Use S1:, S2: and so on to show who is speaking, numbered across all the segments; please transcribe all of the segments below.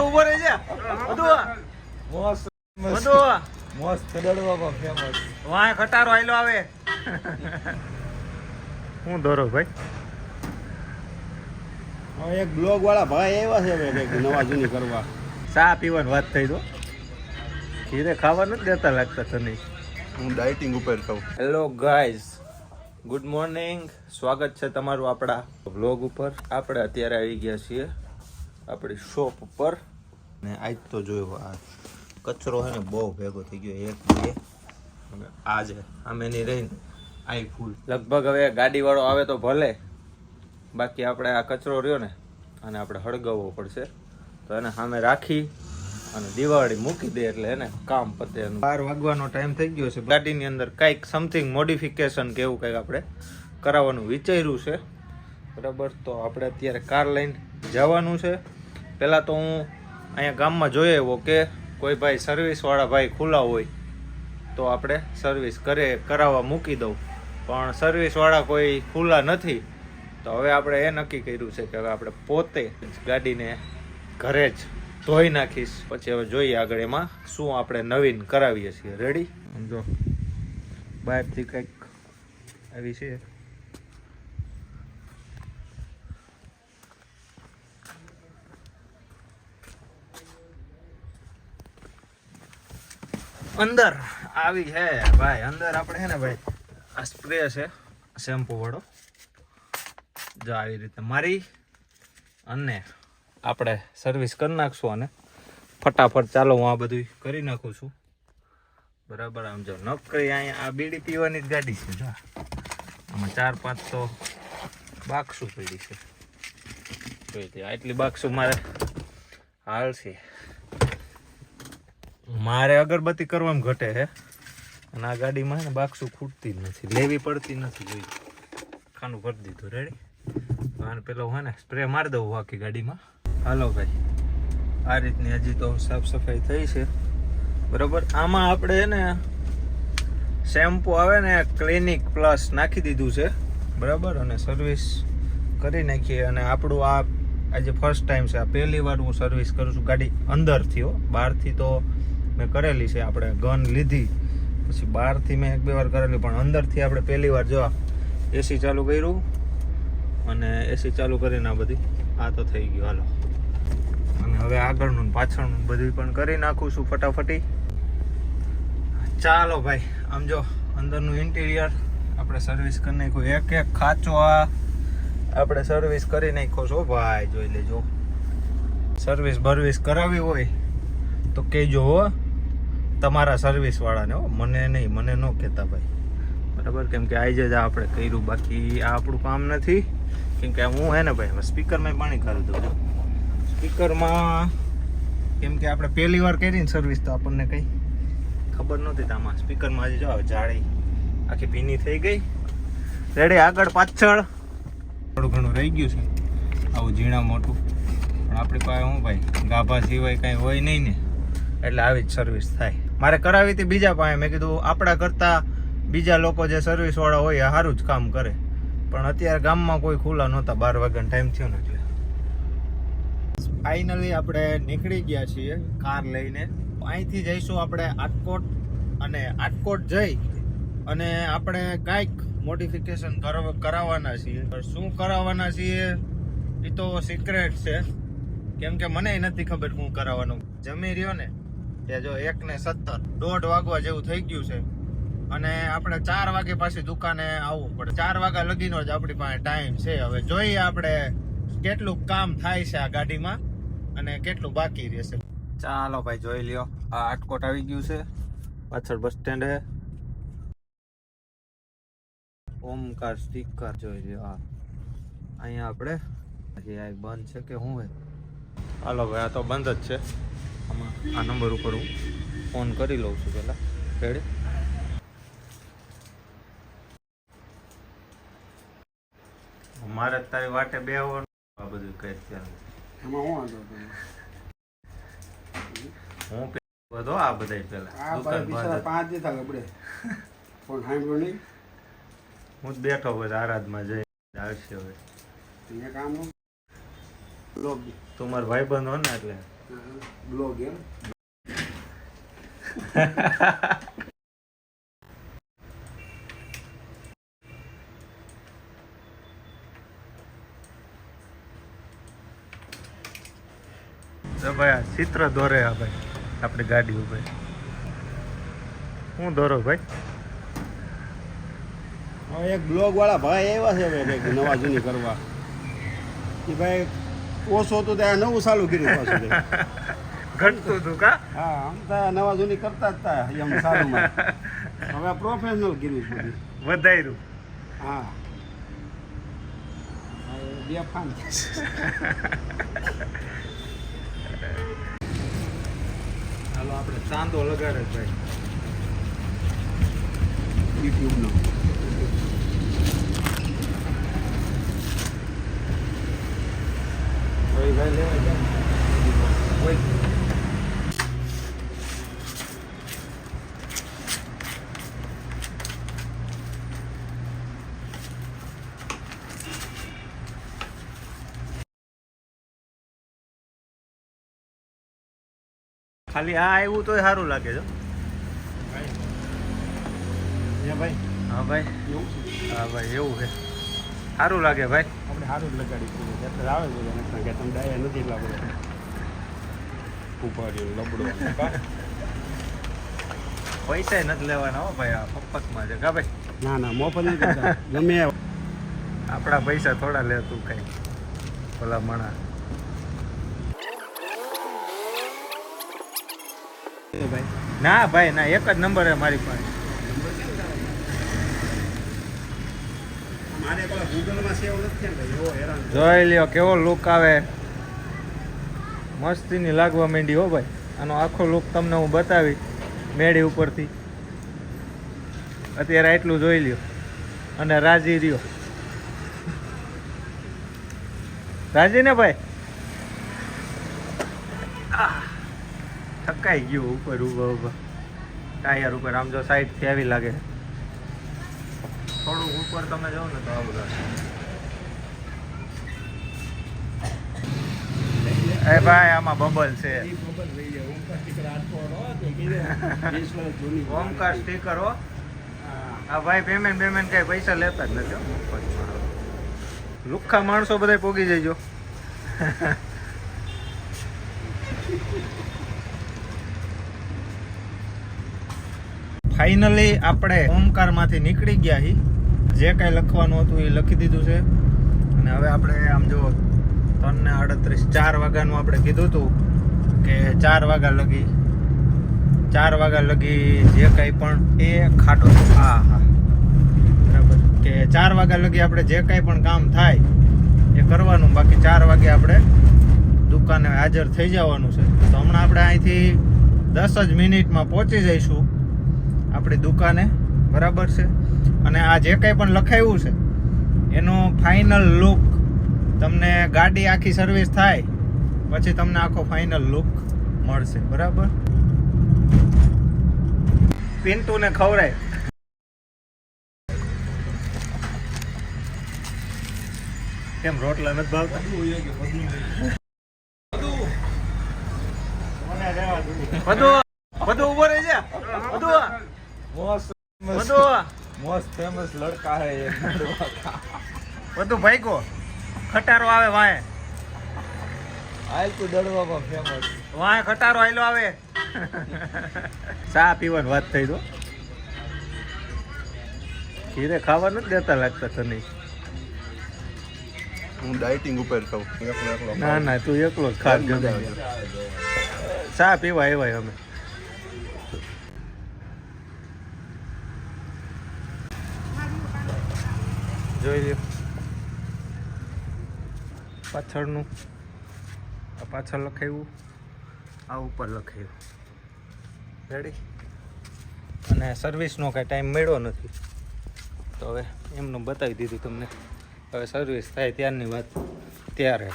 S1: બધું ઊભો રહી છે. બધું.
S2: મસ્ત
S1: બધું.
S2: મસ્ત દડવામાં ફેમસ
S1: વાય ખટારો આયલો આવે. હું દોરો ભાઈ.
S3: હા એક બ્લોગ વાળા ભાઈ આવ્યા છે હવે કંઈક નવા જૂની કરવા.
S1: ચા પીવાની વાત થઈ તો? ખીરે ખાવા નથી દેતા લાગતા તને?
S3: હું ડાયટિંગ ઉપર છું
S1: હેલો ગાઈઝ ગુડ મોર્નિંગ સ્વાગત છે તમારું આપણા વ્લોગ ઉપર. આપણે અત્યારે આવી ગયા છીએ આપણી શોપ ઉપર. ને આજ તો જોયો આ કચરો છે ને બહુ ભેગો થઈ ગયો એક બે. અને આ છે આમ એની રહીને આઈ ફૂલ. લગભગ હવે ગાડીવાળો આવે તો ભલે. બાકી આપણે આ કચરો રહ્યો ને અને આપણે હળગાવવો પડશે. તો એને સામે રાખી અને દિવાળી મૂકી દે એટલે એને કામ પતે બાર વાગવાનો ટાઈમ થઈ ગયો છે. ગાડીની અંદર કંઈક સમથિંગ મોડિફિકેશન કે એવું કંઈક આપણે કરાવવાનું વિચાર્યું છે. બરાબર તો આપણે અત્યારે કાર લઈને જવાનું છે. પહેલાં તો હું અહીંયા ગામમાં જોઈ આવ્યો કે કોઈ ભાઈ સર્વિસવાળા ભાઈ ખુલ્લા હોય, તો આપણે સર્વિસ કરે, કરાવવા મૂકી દઉં. પણ સર્વિસવાળા કોઈ ખુલ્લા નથી, તો હવે આપણે એ નક્કી કર્યું છે કે હવે આપણે પોતે ગાડીને ઘરે જ ધોઈ નાખીશ. પછી હવે જોઈએ આગળ એમાં શું આપણે નવીન કરાવીએ છીએ. રેડી જો બહારથી કંઈક આવી છે. અંદર આવી છે, ભાઈ, અંદર આપણે છે ને, ભાઈ, આ સ્પ્રે છે શેમ્પૂ વાળો. જો આવી રીતે મારી અને આપણે સર્વિસ કરી નાખશું અને ફટાફટ ચાલો, હું આ બધું કરી નાખું છું. બરાબર, આમ જો નકરી અહીંયા આ બીડી પીવાની જ ગાડી છે, જો. આમાં ચાર પાંચ તો બાકસું પડી છે. આટલી બાકસું મારે હાલ છે. મારે અગરબત્તી કરવામાં ઘટે છે અને આ ગાડીમાં ને બાકસું ખૂટતી જ નથી. લેવી પડતી નથી જોઈ. ખાનું ભરી દીધું. રેડી અને પેલો હોય ને સ્પ્રે મારી દઉં આખી ગાડીમાં. હાલો ભાઈ. આ રીતની હજી તો સાફ સફાઈ થઈ છે. બરોબર? આમાં આપણે ને શેમ્પુ આવે ને ક્લિનિક પ્લસ નાખી દીધું છે. બરાબર? અને સર્વિસ કરી નાખીએ. અને આપણું આ આજે ફર્સ્ટ ટાઈમ છે. આ પહેલી વાર હું સર્વિસ કરું છું. ગાડી અંદરથી હો. બહારથી તો મેં કરેલી છે, આપણે ગન લીધી. પછી બહારથી મેં એક બે વાર કરેલી, પણ અંદરથી આપણે પહેલી વાર જો એસી ચાલુ કર્યું અને એસી ચાલુ કરીને આ બધી, આ તો થઈ ગયું, હાલો. અને હવે આગળનું પાછળનું બધું પણ કરી નાખું છું ફટાફટી. ચાલો ભાઈ, આમ જો અંદરનું ઇન્ટિરિયર આપણે સર્વિસ કરી નાખ્યું. એક એક ખાચો આ આપણે સર્વિસ કરી નાખ્યો છો ભાઈ, જોઈ લેજો. સર્વિસ બર્વિસ કરાવી હોય તો કહેજો, હો. તમારા સર્વિસ વાળાને હો, મને નહીં, મને ન કહેતા ભાઈ. બરાબર? કેમ કે આજે જ આપણે કર્યું, બાકી આ આપણું કામ નથી. કેમ કે હું હે ને ભાઈ સ્પીકરમાં પાણી કરી દઉં સ્પીકરમાં કેમ કે આપણે પહેલી વાર કરી ને સર્વિસ તો આપણને કંઈ ખબર નહોતી તો આમાં સ્પીકરમાં આજે જો જાળી આખી ભીની થઈ ગઈ. રેડી આગળ પાછળ. થોડું ઘણું રહી ગયું છે. આવું ઝીણા મોટું. પણ આપણી પાસે હું ભાઈ, ગાભા સિવાય કાંઈ હોય નહીં ને. એટલે આવી જ સર્વિસ થાય. મારે કરાવી હતી બીજા પાસે મેં કીધું, આપણા કરતાં બીજા લોકો જે સર્વિસવાળા હોય, એ સારું જ કામ કરે. પણ અત્યારે ગામમાં કોઈ ખુલ્લા નહોતા. બાર વાગ્યાનો ટાઈમ થયો ને એટલે. ફાઇનલી આપણે નીકળી ગયા છીએ કાર લઈને. અહીંથી જઈશું આપણે આટકોટ અને આટકોટ જઈ અને આપણે કાંઈક મોડિફિકેશન કરાવવાના છીએ. શું કરાવવાના છીએ એ તો સિક્રેટ છે. કેમ કે મને નથી ખબર હું કરાવવાનું. જમી રહ્યો ને? તે જો એક ને સત્તર, દોઢ વાગવા જેવું થઈ ગયું છે. અને આપણે ચાર વાગે પાછી દુકાને આવવું પડે. ચાર વાગ્યા લગીનો જ આપણી પાસે ટાઈમ છે. હવે જોઈએ આપણે કેટલું કામ થાય છે આ ગાડીમાં અને કેટલું બાકી રહેશે. ચાલો ભાઈ, જોઈ લ્યો. આ આટકોટ આવી ગયું છે. પાછળ બસ સ્ટેન્ડ હે. ઓમકાર, સ્ટીકર જોઈ લ્યો આ. અહીંયા આપણે. હજી આ બંધ છે કે શું હે? હાલો ભાઈ, આ તો બંધ જ છે. આમાં આ નંબર ઉપર હું ફોન કરી લઉં છું પહેલાં. રેડી મારે તારી વાટે બે આ બધું કહે
S3: એમાં હું?
S1: હું બધો આ બધા પેલા દુકાન
S3: પાંચ દીધા ગબડે. ફોન સાંભળ્યો નહીં?
S1: હું જ બેઠો બસ આરાધમાં જઈ આવશે હવે.
S3: કામનું બ્લોગ
S1: તું મારો ભાઈ બંધ હો ને એટલે
S3: બ્લોગ એમ
S1: ભાઈ આ ચિત્ર દોરે આ ભાઈ આપણી ગાડી ઉપર. હું દોરો ભાઈ?
S3: એક બ્લોગ વાળા ભાઈ એવા છે ભાઈ નવા જૂની કરવા. એ ભાઈ ઓછો હતો ત્યાં નવું ચાલુ કર્યું પાછું.
S1: ઘટતું હતું કા?
S3: હા આમ તો નવા જૂની કરતા જ હતા એમ સારુંમાં હવે પ્રોફેશનલ કર્યું છે બધું.
S1: વધાર્યું.
S3: હા. બે ફાન.
S1: હાલો આપણે ચાંદો લગાડે ભાઈ.
S3: યુટ્યુબનો
S1: ભાઈ ભાઈ લેવા જાય ઓય. ખાલી આ આવ્યું તોય સારું લાગે છે.
S3: એ ભાઈ.
S1: હા ભાઈ.
S3: એવું છે.
S1: હા ભાઈ એવું છે. સારું લાગે ભાઈ.
S3: આપણે સારું જ લગાડી એટલે આવે બધા કે તમે ડાયા નથી એટલા બધા. ઉપાડ્યું લબડો.
S1: પૈસા નથી લેવાના હો ભાઈ આ મફતમાં છે. કા ભાઈ?
S3: ના ના મફત કરતા. ગમે
S1: આપણા પૈસા થોડા લે તું કઈ. ભલા મણા.
S3: ભાઈ.
S1: ના ભાઈ ના એક જ નંબર છે મારી પાસે
S3: મારે પેલા ગૂગલમાં સેવ નથી ને ભાઈ એવો હેરાન
S1: જોઈ લ્યો, કેવો લુક આવે. મસ્તીની લાગવા માંડી હો ભાઈ. આનો આખો લુક તમને હું બતાવી મેળી ઉપરથી. અત્યારે એટલું જોઈ લ્યો. અને રાજી રહ્યો. રાજી ને ભાઈ? થકાઈ ગયું ઉપર ઊભા ઊભા ટાયર ઉપર, આમ જો સાઈડથી આવી લાગે. થોડું ઉપર તમે જાઓ ને તો આવું લાગે એ ભાઈ આમાં બબલ છે. ઓમકાર સ્ટીકર હો આ ભાઈ પેમેન્ટ પેમેન્ટ કઈ પૈસા લેતા જ નથી લુખ્ખા માણસો બધા પોગી જજો. ફાઇનલી આપણે ઓમકારમાંથી નીકળી ગયા હી. જે કાંઈ લખવાનું હતું એ લખી દીધું છે. અને હવે આપણે આમ જો ત્રણ ને આડત્રીસ, ચાર વાગ્યાનું આપણે કીધું હતું કે ચાર વાગ્યા લગી. ચાર વાગ્યા લગી જે કાંઈ પણ એ ખાટો હા હા. બરાબર. કે ચાર વાગ્યા લગી આપણે જે કાંઈ પણ કામ થાય એ કરવાનું. બાકી ચાર વાગે આપણે દુકાને હાજર થઈ જવાનું છે. તો હમણાં આપણે અહીંથી દસ જ મિનિટમાં પહોંચી જઈશું. આપણી દુકાને, બરાબર છે? અને આ જે કંઈ પણ લખાયું છે, એનો ફાઇનલ લુક તમને ગાડી આખી સર્વિસ થાય, પછી તમને આખો ફાઇનલ લુક મળશે, બરાબર? પિન્ટુને ખવડાય. કેમ, રોટલા નથી ભાવતા? બધું બધું ઊભો રહી બધું
S2: મોસ્ટ
S1: બધું.
S2: મોસ્ટ ફેમસ લડકા હે એ.
S1: બધું ભાઈકો ખટારો આવે વાય
S2: આયલ તું દડવામાં ફેમસ
S1: વાય ખટારો આયલો આવે. ચા પીવાની વાત થઈ તો. ખીરે ખાવા નથી દેતા લાગતા તને.
S4: હું ડાયટિંગ ઉપર એકલો
S1: ના ના તું એકલો જ ખા સા ચા પીવા આવ્યા અમે. જોઈ લ્યો. પાછળનું. આ પાછળ લખાયું. આ ઉપર લખાયું. રેડી અને સર્વિસનો કાંઈ ટાઈમ મળ્યો નથી. તો હવે એમનું બતાવી દીધું તમને. હવે સર્વિસ થાય ત્યારની વાત ત્યારે.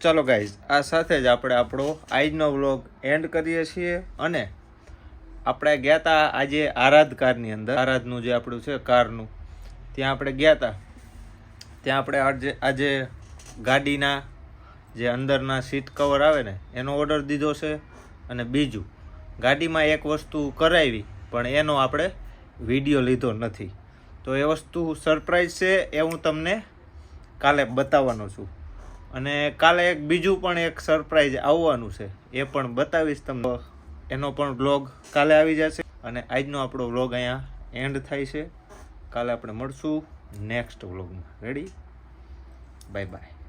S1: ચાલો ગાઈઝ આ સાથે જ આપણે આપણો આજનો વ્લોગ એન્ડ કરીએ છીએ અને આપણે ગયા હતા આજે આરાધ કારની અંદર. આરાધનું જે આપણું છે, કારનું. ત્યાં આપણે ગયા હતા ત્યાં આપણે આજે આજે ગાડીના જે અંદરના સીટ કવર આવે ને, એનો ઓર્ડર દીધો છે અને બીજું. ગાડીમાં એક વસ્તુ કરાવી, પણ એનો આપણે વીડિયો લીધો નથી. તો એ વસ્તુ સરપ્રાઈઝ છે એ હું તમને કાલે બતાવવાનો છું. અને કાલે એક બીજું પણ એક સરપ્રાઈઝ આવવાનું છે, એ પણ બતાવીશ તમને. એનો પણ બ્લોગ કાલે આવી જશે અને આજનો આપણો બ્લોગ અહીંયા એન્ડ થાય છે. કાલે આપણે મળશું નેક્સ્ટ વ્લોગમાં. Ready bye bye